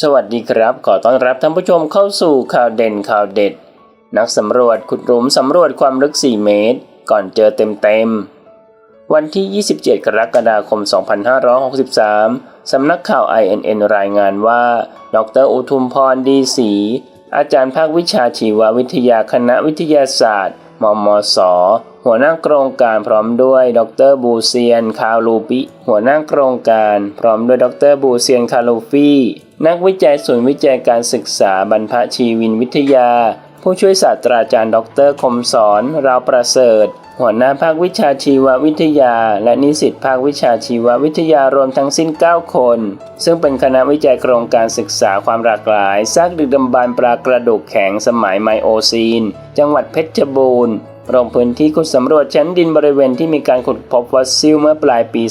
สวัสดีครับ ขอต้อนรับท่านผู้ชมเข้าสู่ข่าวเด่นข่าวเด็ด นักสำรวจขุดหลุมสำรวจความลึก 4 เมตร ก่อนเจอเต็มๆ วันที่ 27 กรกฎาคม 2563 สำนักข่าว INN รายงานว่า ดรอุทุมพรดีศรีอาจารย์ภาควิชาชีววิทยาคณะวิทยาศาสตร์ มมส หัวหน้าโครงการพร้อมด้วย ดรบูเซียน คาลูปิ หัวหน้าโครงการพร้อมด้วย ดรบูเซียน คาลูฟี่ นักวิจัยศูนย์วิจัยการศึกษาบรรพชีวินวิทยา ผู้ช่วยศาสตราจารย์ ดรคมสอน ราวประเสริฐ หัวหน้าภาควิชาชีววิทยา และนิสิตภาควิชาชีววิทยารวมทั้งสิ้น 9 คน ซึ่งเป็นคณะวิจัยโครงการศึกษาความหลากหลายซากดึกดำบรรพ์ปลากระดูกแข็งสมัยไมโอซีน จังหวัดเพชรบูรณ์ลงพื้นที่ขุดสำรวจชั้นดินบริเวณที่มีการขุดพบฟอสซิลเมื่อปลายปี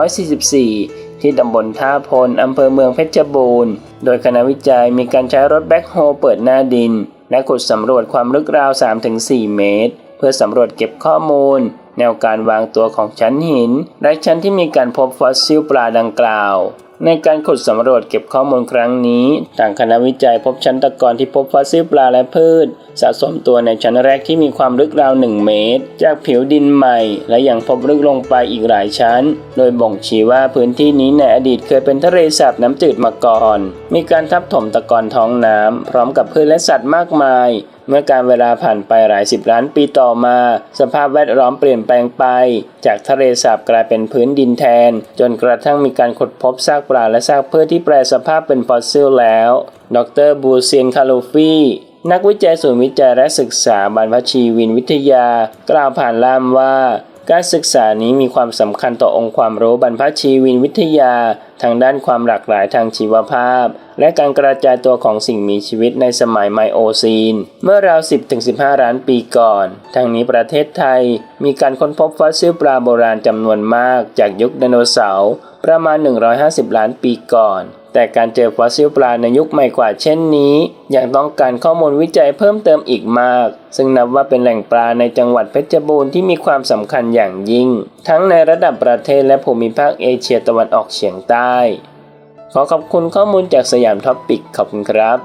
2544 ที่ตำบลท่าพลอำเภอเมืองเพชรบูรณ์ โดยคณะวิจัยมีการใช้รถแบ็คโฮเปิดหน้าดิน และขุดสำรวจความลึกราว 3-4 เมตร เพื่อสำรวจเก็บข้อมูล แนวการวางตัวของชั้นหิน และชั้นที่มีการพบฟอสซิลปลาดังกล่าว ในการขุดสำรวจเก็บข้อมูลครั้งนี้ทางคณะวิจัยพบชั้นตะกอนที่พบฟอสซิลปลาและพืช สะสมตัวในชั้นแรกที่มีความลึกราว 1 เมตร จากผิวดินใหม่ และยังพบลึกลงไปอีกหลายชั้น โดยบ่งชี้ว่าพื้นที่นี้ในอดีตเคยเป็นทะเลสาบน้ำจืดมาก่อน มีการทับถมตะกอนท้องน้ำพร้อมกับพืชและสัตว์มากมาย เมื่อการเวลาผ่านไปหลายสิบล้านปีต่อมา สภาพแวดล้อมเปลี่ยนแปลงไป จากทะเลสาบกลายเป็นพื้นดินแทน จนกระทั่งมีการขุดพบซากปลาและซากพืชที่แปรสภาพเป็นฟอสซิลแล้ว ดรบูเซียนคาลูฟี่นักวิจัยศูนย์วิจัยและศึกษาบรรพชีวินวิทยา กล่าวผ่านล่ามว่า การศึกษานี้มีความสำคัญต่อองค์ความรู้บรรพชีวินวิทยา ทางด้านความหลากหลายทางชีวภาพ และการกระจายตัวของสิ่งมีชีวิตในสมัยไมโอซีน เมื่อราว 10-15 ล้านปีก่อน ทางนี้ประเทศไทย มีการค้นพบฟอสซิลปลาโบราณจำนวนมากจากยุคไดโนเสาร์ประมาณ 150 ล้านปีก่อน แต่การเจอฟอสซิลปลาในยุคใหม่กว่าเช่นนี้ ยังต้องการข้อมูลวิจัยเพิ่มเติมอีกมาก ซึ่งนับว่าเป็นแหล่งปลาในจังหวัดเพชรบูรณ์ที่มีความสำคัญอย่างยิ่ง ทั้งในระดับประเทศและภูมิภาคเอเชียตะวันออกเฉียงใต้ ขอขอบคุณข้อมูลจากสยามท็อปปิกขอบคุณครับ